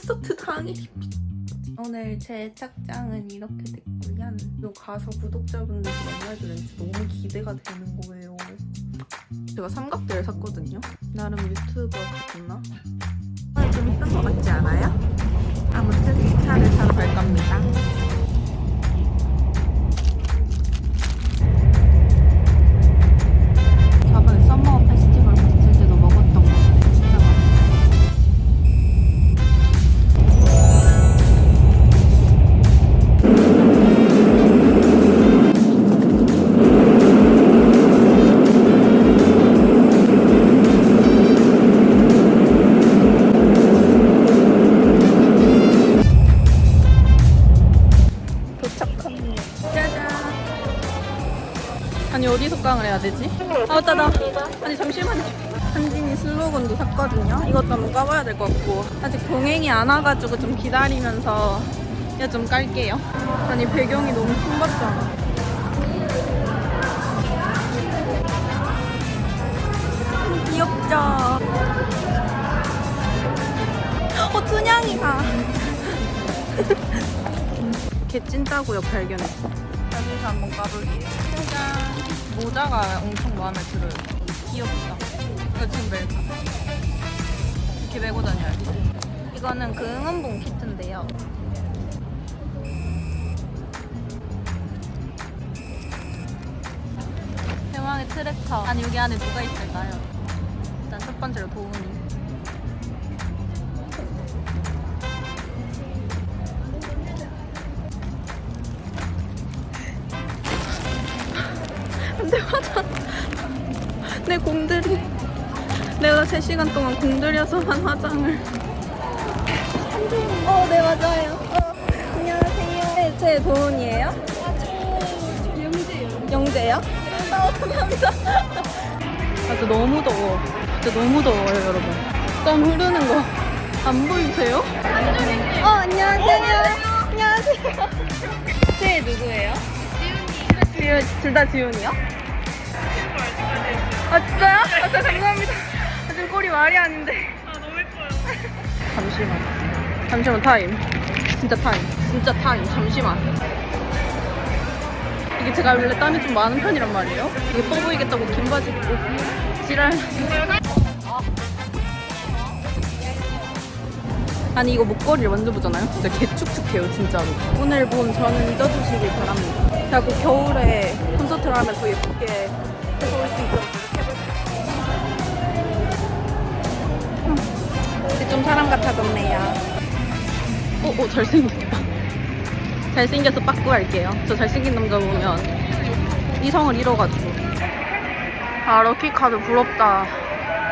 콘서트 당일입니다. 오늘 제 착장은 이렇게 됐고요. 요 가서 구독자분들 만나게 왠지 너무 기대가 되는 거예요. 제가 삼각대를 샀거든요. 나름 유튜버 같나? 아, 좀 이쁜 거 같지 않아요? 아무튼 이 차를 타러 갈 겁니다. 되지? 아 맞다 나. 아니 잠시만요. 한진이 슬로건도 샀거든요. 이것도 한번 까봐야 될 것 같고. 아직 동행이 안 와가지고 좀 기다리면서 이거 좀 깔게요. 아니 배경이 너무 킹받잖아. 귀엽죠? 어 춘향이다. 개찐따구역 발견했어 여기서 한번 까볼게요. 짜잔. 모자가 엄청 마음에 들어요. 귀엽다. 이거 지금 멜카 이렇게 메고 다녀야지. 이거는 그 응원봉 키트인데요. 대왕의 트랙터. 아니 여기 안에 누가 있을까요? 일단 첫 번째로 도훈이 3시간 동안 공들여서 한 화장을 어, 네 맞아요. 어, 안녕하세요. 네, 제 도훈이에요. 영재요. 영재요? 아, 감사합니다. 아, 진짜 너무 더워. 진짜 너무 더워요, 여러분. 땀 흐르는 거 안 보이세요? 어, 안녕하세요. 안녕하세요. 제 누구예요? 지훈이. 둘다 지훈이요? 아 진짜요? 아 진짜 감사합니다. 아, 지금 꼴이 말이 아닌데. 아 너무 예뻐요. 잠시만. 잠시만 타임. 진짜 타임. 진짜 타임. 잠시만. 이게 제가 원래 땀이 좀 많은 편이란 말이에요. 이게 뻐 보이겠다고 긴 바지 입고 지랄. 아니 이거 목걸이를 만져보잖아요. 진짜 개축축해요 진짜로. 오늘 봄 저는 잊어주시길 바랍니다. 제가 꼭 겨울에 콘서트를 하면 더 예쁘게 해서 올 수 있도록 좀 사람 같아졌네요. 오, 오 잘생겼다. 잘생겨서 빠꾸 할게요. 저 잘생긴 남자 보면 이성을 잃어가지고. 아 럭키카드 부럽다.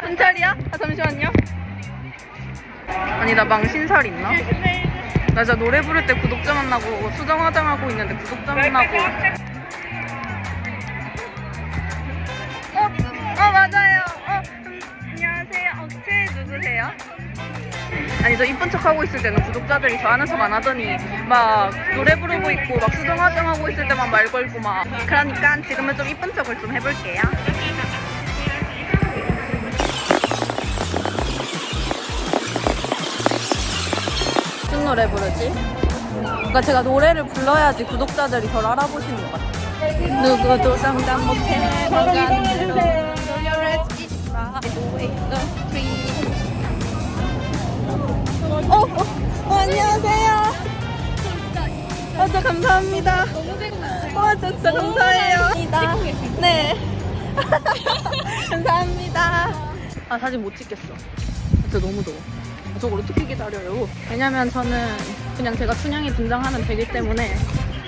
순찰이야? 아 잠시만요. 아니 나 망신살 있나? 나 진짜 노래 부를 때 구독자 만나고 수정 화장하고 있는데 구독자 만나고 아니 저 이쁜 척 하고 있을 때는 구독자들이 저 아는 척 안 하더니 막 노래 부르고 있고 막 수정 화장하고 있을 때만 말 걸고 막 그러니까 지금은 좀 이쁜 척을 좀 해볼게요 무슨 노래 부르지? 그러니까 제가 노래를 불러야지 구독자들이 저를 알아보시는 것 같아요. 누구도 상담 못해 건강으로 어, 어, 어, 안녕하세요. 아, 저 감사합니다. 와, 저 진짜 감사해요. 네. 감사합니다. 아, 사진 못 찍겠어. 진짜 너무 더워. 저걸 어떻게 기다려요? 왜냐면 저는 그냥 제가 춘향이 등장하면 되기 때문에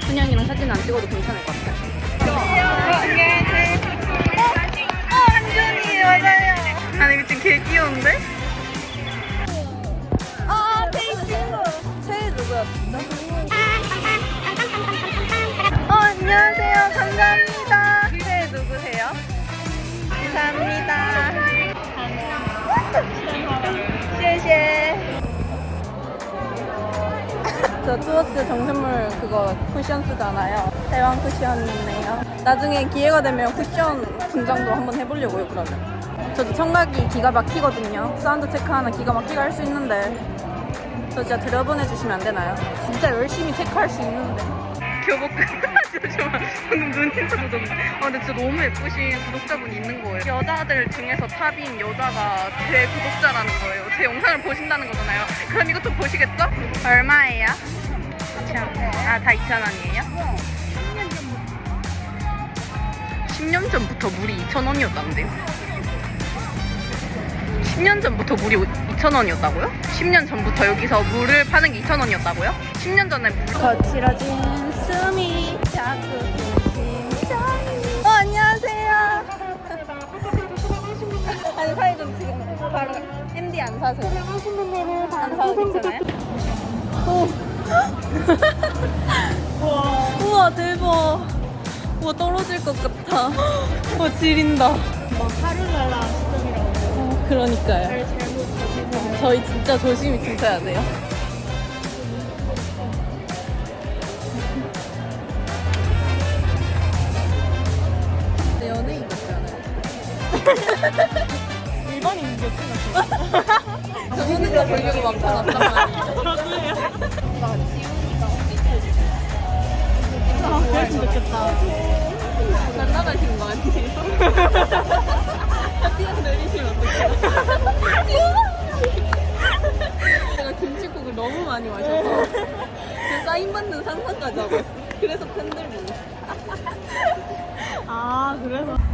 춘향이랑 사진 안 찍어도 괜찮을 것 같아요. 안녕하세요. 어, 한준이 맞아요. 아니 미친 개 귀여운데? 어, 안녕하세요. 감사합니다. 새 누구세요? 감사합니다. 谢谢. 저 투어스 정신물 그거 쿠션 쓰잖아요. 대왕 쿠션이네요. 나중에 기회가 되면 쿠션 분장도 한번 해보려고요, 그러면. 저도 청각이 기가 막히거든요. 사운드 체크 하나 기가 막히게 할 수 있는데 저 진짜 들여보내주시면 안 되나요? 진짜 열심히 체크할 수 있는데. 교복 잠시만 방금 눈에서 묻었네. 아 근데 진짜 너무 예쁘신 구독자분이 있는 거예요. 여자들 중에서 탑인 여자가 제 구독자라는 거예요. 제 영상을 보신다는 거잖아요. 그럼 이것도 보시겠죠? 얼마예요? 아다 2,000원이에요? 10년 전부터 물이 2,000원이었다는데요? 10년 전부터 물이 2,000원이었다고요? 10년 전부터 여기서 물을 파는 게 2,000원이었다고요? 10년 전에 물... 거칠어진 숨이 자꾸 심장이 어 안녕하세요 아니 사이 좀 지금 바로 MD 안 사세요 안 사도 괜찮아요? 오. 우와 대박 우와 떨어질 것 같아 와 지린다 하루날라 시점이라고 어, 그러니까요 저희 진짜 조심히 지켜야 돼요. 연예인 같잖아요. 일반인 몇분 같아요? 저는 거 보려고 막 나갔단 말이에요. 나 지훈이가 아 그랬으면 좋겠다 잘 나가시는 거 아니에요? 뛰어 내리시면 어떡해요? 제가 김치국을 너무 많이 마셔서 그 사인 받는 상상까지 하고 있어. 그래서 팬들도 아 그래서.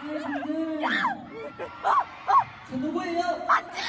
사회분들 저 누구예요? 맞지?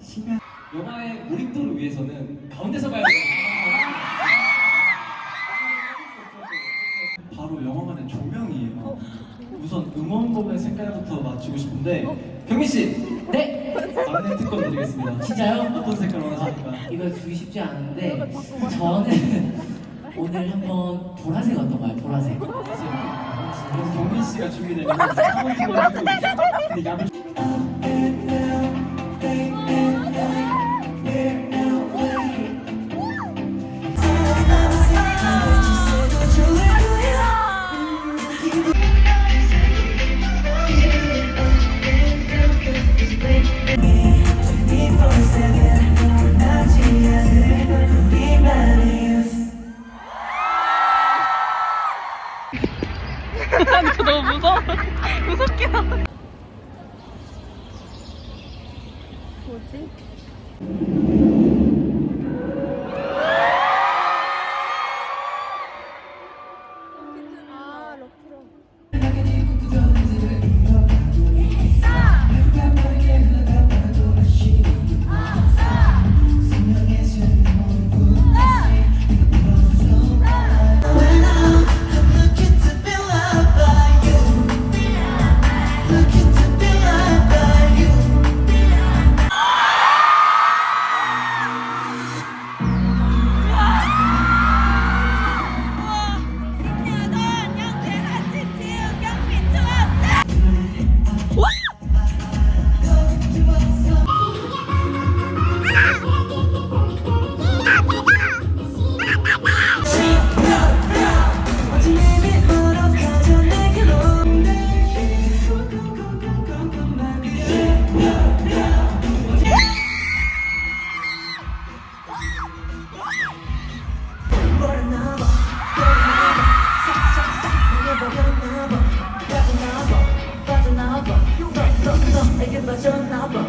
심야 영화의 몰입도를 위해서는 가운데서 봐야 돼요. 바로 영화관의 조명이에요. 우선 응원봉의 색깔부터 맞추고 싶은데 경민 씨, 네, 막내 특권 드리겠습니다. 진짜요? 어떤 색깔 원하십니까? 이거 주기 쉽지 않은데 저는 오늘 한번 보라색 어떤가요? 보라색. 그럼 경민 씨가 준비되면 한번 찍어주고 근데 야물 저 너무 무서워 무섭긴 하다 뭐지? 영상이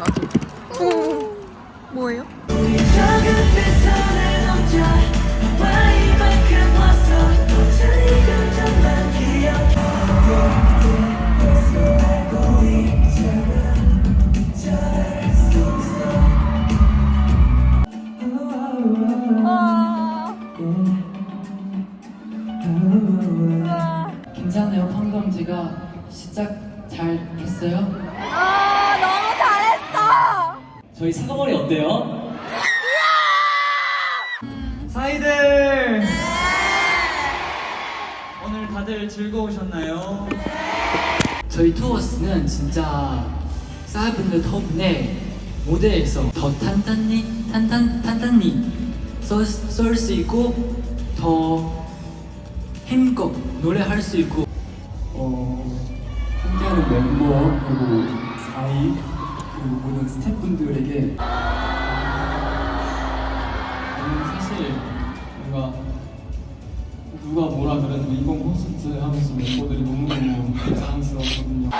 라서 뭐예요? 사이들! 오늘 다들 즐거우셨나요? 저희 투어스는 진짜 사회분들 덕분에 무대에서 더 탄탄히 탄탄 탄탄히 쏠수 있고 더 힘껏 노래할 수 있고. 어, 함께하는 멤버 그리고 사이 그리고 모든 스태프분들에게 이번 콘서트 하면서 멤버들이 너무너무 자랑스러웠거든요.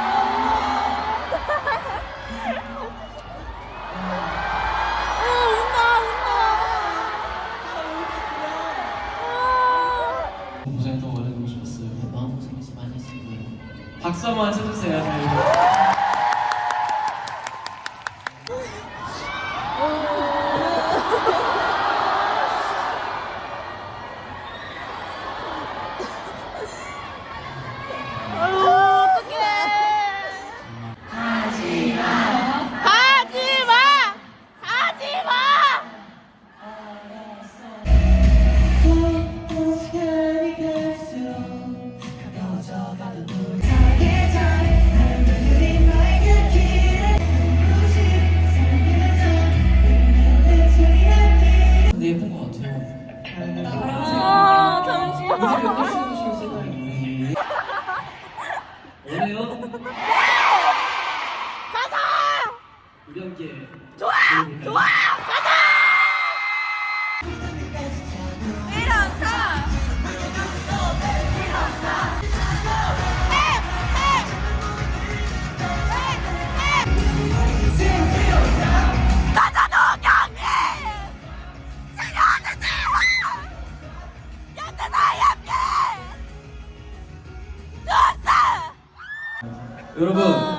고생 더 말해주고 싶었어요. 마음고생 많이 했을 거예요. 박수 한번 쳐주세요. 저희. 여러분 아.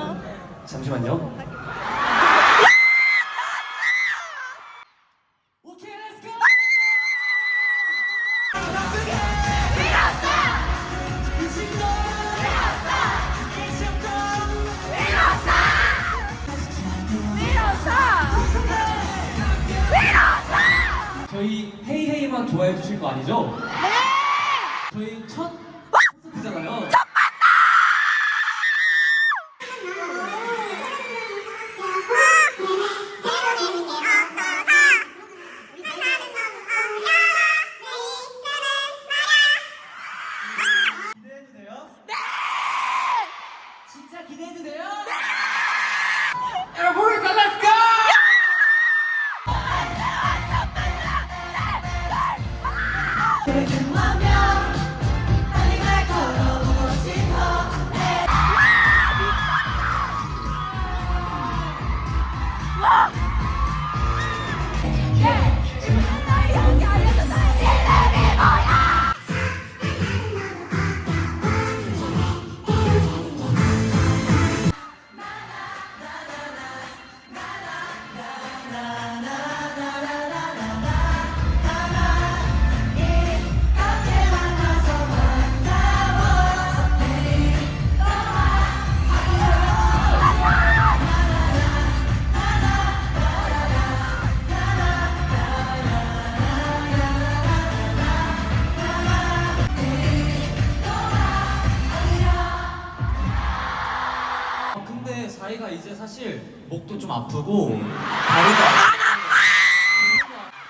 Bye.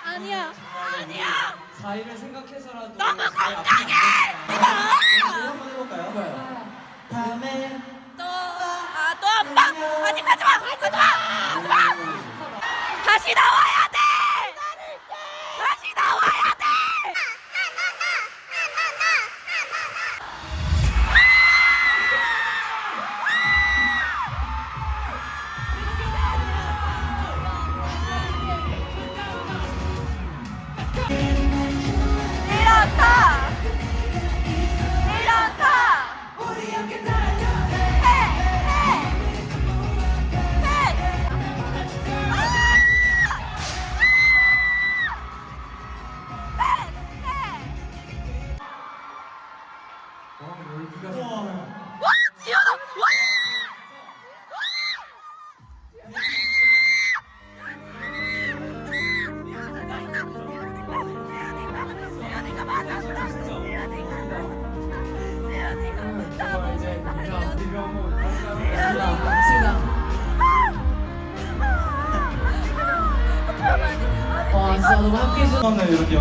아니야. 아니야. 자의를 생각해서라도 너무 건강해. 아. 다음에 또아또 아빠 아니 가지마 가지마 다시 나와요.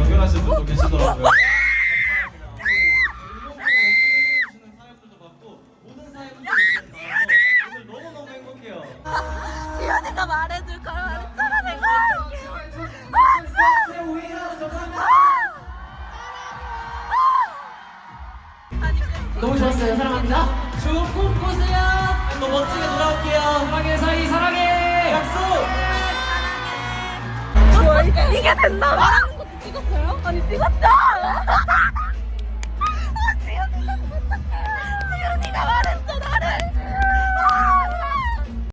연결하신 분도 계시더라고요.